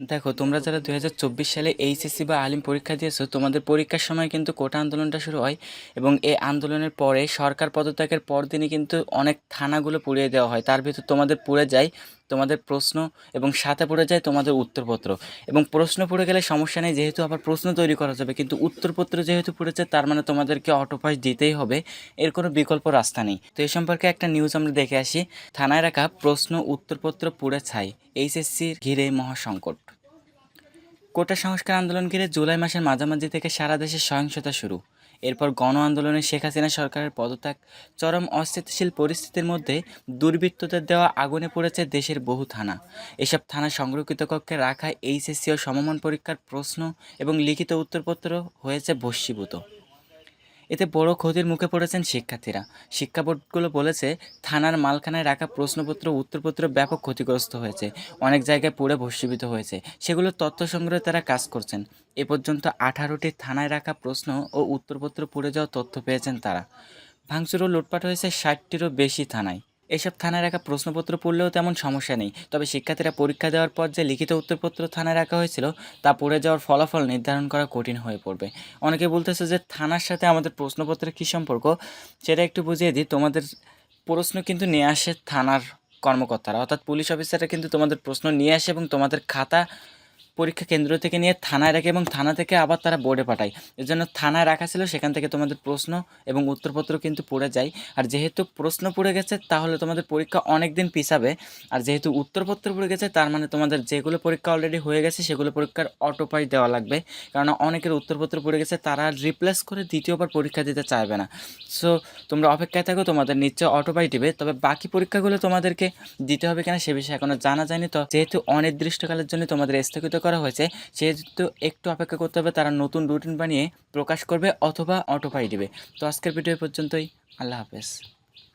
দেখো, তোমরা যারা দুই হাজার চব্বিশ সালে এইচএসসি বা আলিম পরীক্ষা দিয়েছ, তোমাদের পরীক্ষার সময় কিন্তু কোটা আন্দোলনটা শুরু হয় এবং এই আন্দোলনের পরে সরকার পদত্যাগের পরদিনই কিন্তু অনেক থানাগুলো পুড়িয়ে দেওয়া হয়। তার ভিতর তোমাদের পুড়ে যায় তোমাদের প্রশ্ন এবং সাথে পড়ে যায় তোমাদের উত্তরপত্র। এবং প্রশ্ন পড়ে গেলে সমস্যা নেই, যেহেতু আবার প্রশ্ন তৈরি করা যাবে, কিন্তু উত্তরপত্র যেহেতু পড়েছে তার মানে তোমাদেরকে অটোপাস দিতেই হবে, এর কোনো বিকল্প রাস্তা নেই। তো এই সম্পর্কে একটা নিউজ আমরা দেখে আসি। থানায় রাখা প্রশ্ন উত্তরপত্র পুড়ে ছাই, এইচএসসির ঘিরে মহাসংকট। কোটা সংস্কার আন্দোলন ঘিরে জুলাই মাসের মাঝামাঝি থেকে সারা দেশে সহিংসতা শুরু। এরপর গণ আন্দোলনে শেখ হাসিনা সরকারের পদত্যাগ, চরম অস্থিতিশীল পরিস্থিতির মধ্যে দুর্বৃত্তদের দেওয়া আগুনে পড়েছে দেশের বহু থানা। এসব থানা সংরক্ষিত কক্ষে রাখা এইচএসসি ও সমমান পরীক্ষার প্রশ্ন এবং লিখিত উত্তরপত্র হয়েছে ভস্মীভূত এতে বড় ক্ষতির মুখে পড়েছেন শিক্ষার্থীরা। শিক্ষা বোর্ডগুলো বলেছে, থানার মালখানায় রাখা প্রশ্নপত্র উত্তরপত্র ব্যাপক ক্ষতিগ্রস্ত হয়েছে। অনেক জায়গায় পড়ে ভস্মীভূত হয়েছে। সেগুলো তথ্য সংগ্রহে তারা কাজ করছেন। এ পর্যন্ত আঠারোটি থানায় রাখা প্রশ্ন ও উত্তরপত্র পুড়ে যাওয়া তথ্য পেয়েছেন তারা। ভাঙচুর ও লুটপাট হয়েছে ষাটটিরও বেশি থানায়। এসব থানায় রাখা প্রশ্নপত্র পড়লেও তেমন সমস্যা নেই। তবে শিক্ষার্থীরা পরীক্ষা দেওয়ার পর যে লিখিত উত্তরপত্র থানায় রাখা হয়েছিল, তা পড়ে যাওয়ার ফলাফল নির্ধারণ করা কঠিন হয়ে পড়বে। অনেকে বলতেছে যে, থানার সাথে আমাদের প্রশ্নপত্রের কী সম্পর্ক? সেটা একটু বুঝিয়ে দিই। তোমাদের প্রশ্ন কিন্তু নিয়ে আসে থানার কর্মকর্তারা। অর্থাৎ পুলিশ অফিসাররা কিন্তু তোমাদের প্রশ্ন নিয়ে আসে এবং তোমাদের খাতা পরীক্ষা কেন্দ্র থেকে নিয়ে থানায় রাখে এবং থানা থেকে আবার তারা বোর্ডে পাঠায়। এর জন্য থানায় রাখা ছিল, সেখান থেকে তোমাদের প্রশ্ন এবং উত্তরপত্র কিন্তু পড়ে যায়। আর যেহেতু প্রশ্ন পড়ে গেছে, তাহলে তোমাদের পরীক্ষা অনেক দিন পিছাবে। আর যেহেতু উত্তরপত্র পড়ে গেছে, তার মানে তোমাদের যেগুলো পরীক্ষা অলরেডি হয়ে গেছে, সেগুলো পরীক্ষার অটোপাই দেওয়া লাগবে। কারণ অনেকের উত্তরপত্র পড়ে গেছে, তারা রিপ্লেস করে দ্বিতীয়বার পরীক্ষা দিতে চাইবে না। সো তোমরা অপেক্ষায় থাকো, তোমাদের নিশ্চয় অটোপাই দিবে। তবে বাকি পরীক্ষাগুলো তোমাদেরকে দিতে হবে কিনা, সে বিষয়ে এখনও জানা যায়নি। তো যেহেতু অনির্দিষ্টকালের জন্য তোমাদের স্থগিত করা হয়েছে, সেহেতু একটু অপেক্ষা করতে হবে, তারা নতুন রুটিন বানিয়ে প্রকাশ করবে অথবা অটোপাই দেবে। তো আজকের ভিডিও পর্যন্তই। আল্লাহ হাফেজ।